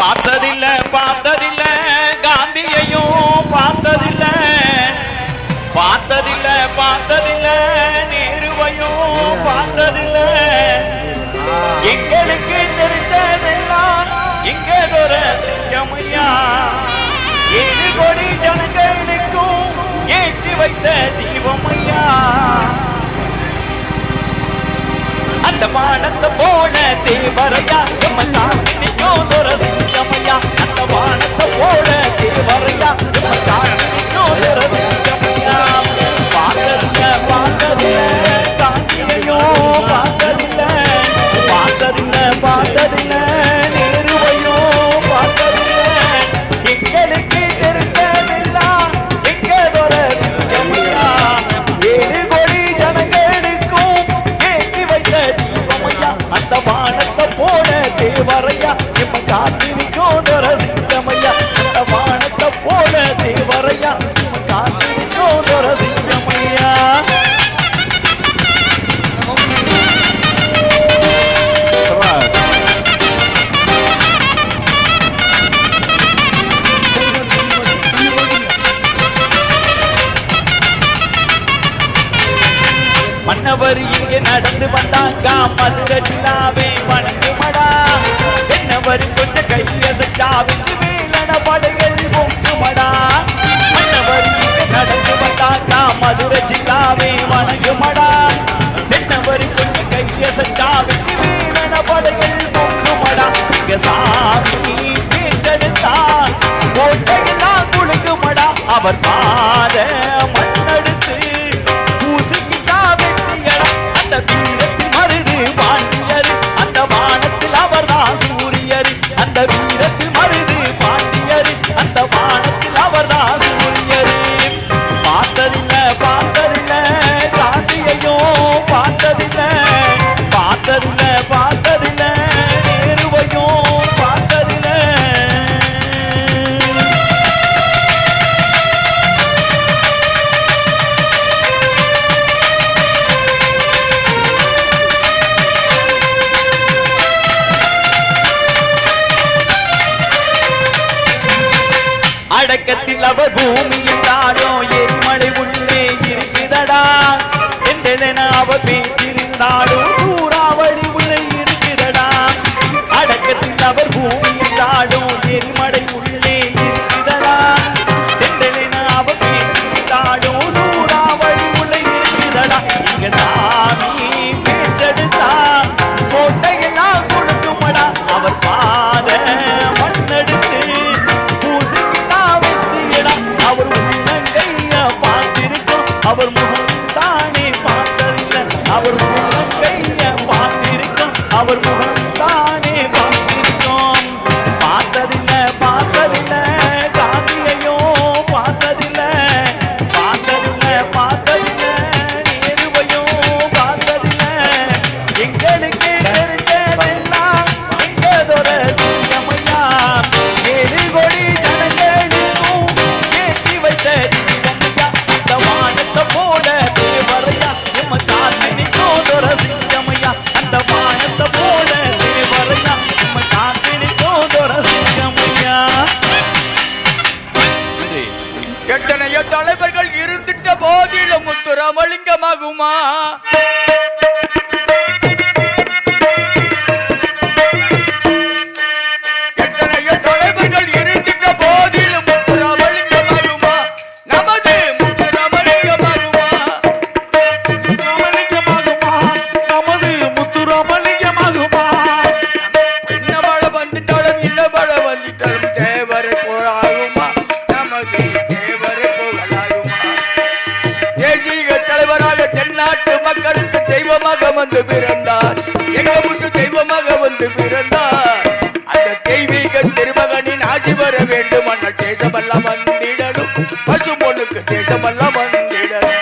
பார்த்ததில்ல பார்த்ததில்ல காந்தியையும் பார்த்ததில்ல. பார்த்ததில்ல பார்த்ததில்ல நேருவையும் பார்த்ததில்ல. எங்களுக்கு தெரிஞ்சதெல்லாம் இங்க ஒரு சிங்கமையா? ஏழு கோடி ஜனங்களுக்கும் ஏற்றி வைத்த தீபமையா? அந்த வானத்தை போல தேவரையா நம்ம காணிக்கும் காத்திருக்கும் துரசிங்கமையா வானத்தை போல தேவரையா இப்ப காத்திருக்கும் மன்னவர் இங்கே நடந்து வந்தாங்க மதுர ஜில்லாவே கையசைச்சா வெற்றி வேலன படைகள் பொங்குமடா மன்னவர் நடந்து வந்தாக்கா மதுரை ஜில்லாவே வணங்குமடா. என்னவர் கொண்டு கையசைச்சா வெற்றி வேலன படைகள் பொங்குமடா இங்க சாமி பேச்செடுத்தா கோட்டையெல்லாம் குழுங்குமடா அவர் பாத மண்ணெடுத்து வீரத்தில் மருது பாண்டியர் அடக்கத்தில் பூமியில் பூமி எரிமலை உள்ளே இருக்குதடா? என்றென அவ பேச்சிருந்தாலும் வந்துட்டாலும் தேவரை போலாகுமா? நமது வந்து பிறந்தார். எங்க முத்து தெய்வமாக வந்து பிறந்தார். அந்த தெய்வீக திருமகனின் ஆட்சி வர வேண்டும். அண்ணன் தேசமெல்லாம் வந்திடணும். பசு பொண்ணுக்கு தேசமெல்லாம் வந்திடணும்.